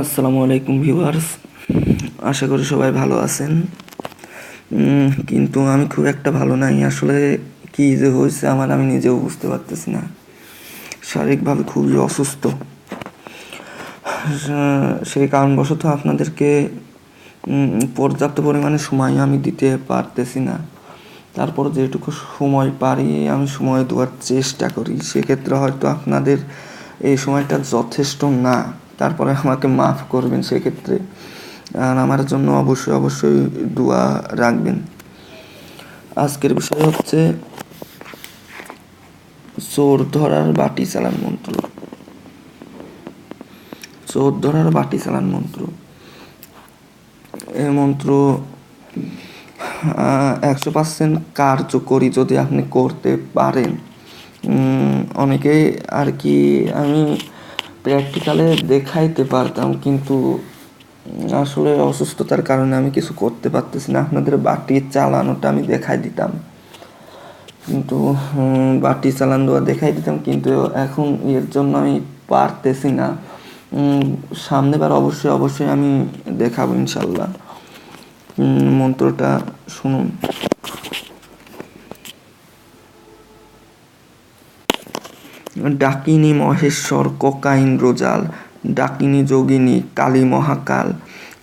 আসসালামু আলাইকুম ভিউয়ার্স। আশা করি সবাই ভালো আছেন। কিন্তু আমি খুব একটা ভালো নাই। আসলে কি যে হয়েছে আমার আমি নিজেও বুঝতে পারতেছি না। শারীরিকভাবে খুবই অসুস্থ। সেই কারণবশত আপনাদেরকে পর্যাপ্ত পরিমাণে সময় আমি দিতে পারতেছি না। তারপর যেটুকু সময় পারি, আমি সময় দেওয়ার চেষ্টা করি। সেক্ষেত্রে হয়তো আপনাদের এই সময়টা যথেষ্ট না। তারপরে আমাকে মাফ করবেন সেক্ষেত্রে। আর আমার জন্য অবশ্যই অবশ্যই দোয়া রাখবেন। আজকের বিষয় হচ্ছে, চোর ধরার বাটি চালান মন্ত্র। চোর ধরার বাটি চালান মন্ত্র। এই মন্ত্র একশো পার্সেন্ট কার্যকরী যদি আপনি করতে পারেন অনেকেই আর কি আমি প্র্যাকটিক্যালে দেখাইতে পারতাম, কিন্তু আসলে অসুস্থতার কারণে আমি কিছু করতে পারতেছি না। আপনাদের বাটি চালানোটা আমি দেখাই দিতাম। কিন্তু বাটি চালান দেওয়া দেখাই দিতাম, কিন্তু এখন এর জন্য আমি পারতেছি না। সামনেবার অবশ্যই অবশ্যই আমি দেখাবো ইনশাল্লাহ। মন্ত্রটা শুনুন। ডাকিনী মহেশ্বর ককাইন্দ্রজাল ডাকিনী যোগিনী, কালী মহাকাল।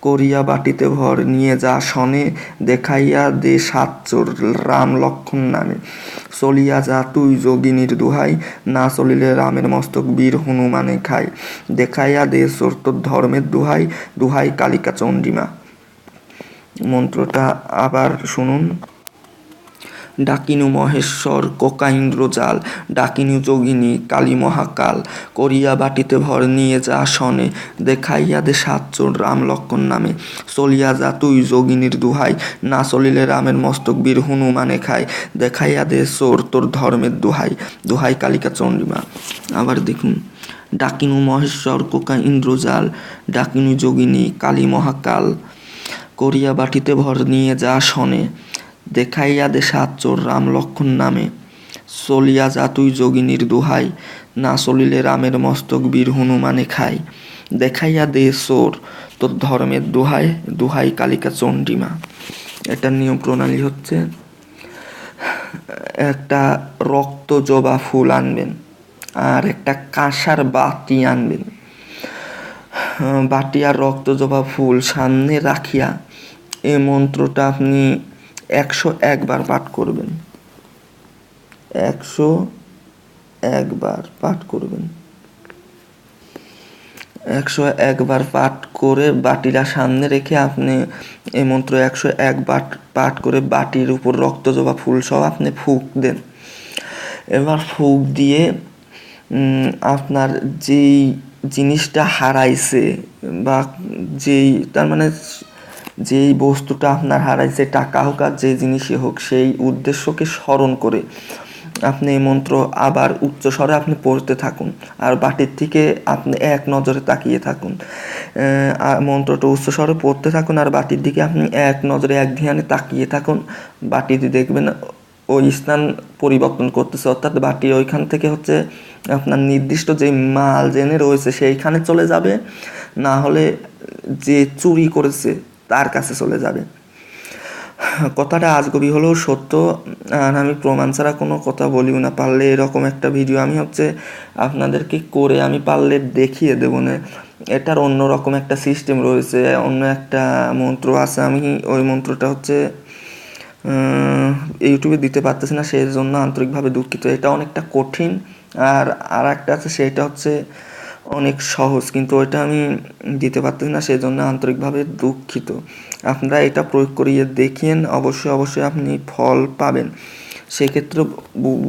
করিয়া বাটিতে ভর, নিয়ে যা শনে, দেখাইয়া দে সাতচোর রাম লক্ষণ নামে। চলিয়া যা তুই যোগিনীর দুহাই, না চলিলে রামের মস্তক বীর হনুমানে খাই। দেখাইয়া দে চোর তোর ধর্মের দুহাই দুহাই কালিকা চন্ডিমা মন্ত্রটা আবার শুনুন। ডাকিনু মহেশ্বর কোকাইন্দ্রজাল ডাকিনু যোগিনী, কালী মহাকাল, করিয়া বাটিতে ভর নিয়ে যা শনে, দেখাইয়া দে সাতচোর রাম লক্ষণ নামে। চলিয়া যা তুই যোগিনীর দুহাই, না চলিলে রামের মস্তক বীর হনুমানে খায়। দেখাইয়া দে চোর তোর ধর্মের দুহাই দুহাই কালিকা চন্ডিমা আবার দেখুন, ডাকিনু মহেশ্বর কোকা ইন্দ্রজাল ডাকিনু যোগিনী, কালী মহাকাল, করিয়া বাটিতে ভর নিয়ে যা শনে দেখাইয়া দে সাত চোর রাম লক্ষণ নামে। চলিয়া যা তুই যোগিনীর দোহাই, না চলিলে রামের মস্তক বীর হনুমানে খাই। দেখাইয়া দে চোর, তোর ধর্মের দোহাই দোহাই কালিকা চণ্ডীমা। এটার নিয়ম প্রণালী হচ্ছে, একটা রক্ত জবা ফুল আনবেন, আর একটা কাঁসার বাটি আনবেন। বাটি আর রক্ত জবা ফুল সামনে রাখিয়া এই মন্ত্রটা আপনি একশো একবার পাঠ করবেন। একশো একবার পাঠ করবেন। একশো একবার পাঠ করে বাটিটা সামনে রেখে আপনি এই মন্ত্র একশো একবার পাঠ করে বাটির উপর রক্ত জবা ফুল সহ আপনি ফুক দেন। এবার ফুক দিয়ে আপনার যেই জিনিসটা হারাইছে বা যেই, তার মানে যেই বস্তুটা আপনার হারাইছে, টাকা হোক আর যে জিনিসই হোক, সেই উদ্দেশ্যকে স্মরণ করে আপনি এই মন্ত্র আবার উচ্চ স্বরে আপনি পড়তে থাকুন। আর বাটির থেকে আপনি এক নজরে তাকিয়ে থাকুন। মন্ত্রটা উচ্চ স্বরে পড়তে থাকুন আর বাটির দিকে আপনি এক নজরে এক ধ্যানে তাকিয়ে থাকুন। বাটিতে দেখবেন ওই স্থান পরিবর্তন করতেছে, অর্থাৎ বাটি ওইখান থেকে হচ্ছে আপনার নির্দিষ্ট যে মাল জেনে রয়েছে, সেইখানে চলে যাবে। না হলে যে চুরি করেছে তার কাছে চলে যাবে। কথাটা আজগবি হলেও সত্য, আর আমি প্রমাণ ছাড়া কোনো কথা বলিও না। পারলে এরকম একটা ভিডিও আমি হচ্ছে আপনাদেরকে করে আমি পারলে দেখিয়ে দেবো না। এটার অন্য রকম একটা সিস্টেম রয়েছে, অন্য একটা মন্ত্র আছে। আমি ওই মন্ত্রটা হচ্ছে ইউটিউবে দিতে পারতেছি না সেই জন্য আন্তরিকভাবে দুঃখিত। এটা অনেকটা কঠিন। আর আর একটা আছে, সেটা হচ্ছে অনেক সহজ, কিন্তু ওইটা আমি দিতে পারতেছি না সেই জন্য আন্তরিকভাবে দুঃখিত। আপনারা এটা প্রয়োগ করিয়ে দেখিয়েন, অবশ্যই অবশ্যই আপনি ফল পাবেন। সেক্ষেত্রে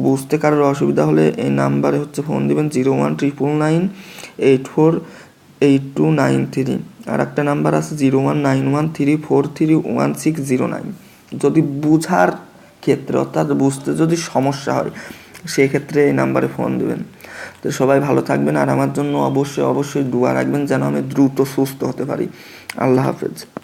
বুঝতে কারোর অসুবিধা হলে এই নাম্বারে হচ্ছে ফোন দিবেন, zero one triple nine eight four eight two nine three. আর একটা নাম্বার আছে zero one nine one three four three one six zero nine. যদি বুঝার ক্ষেত্রে, অর্থাৎ বুঝতে যদি সমস্যা হয় সেই ক্ষেত্রে এই নাম্বারে ফোন দেবেন। তো সবাই ভালো থাকবেন আর আমার জন্য অবশ্যই অবশ্যই দোয়া রাখবেন যেন আমি দ্রুত সুস্থ হতে পারি। আল্লাহ হাফেজ।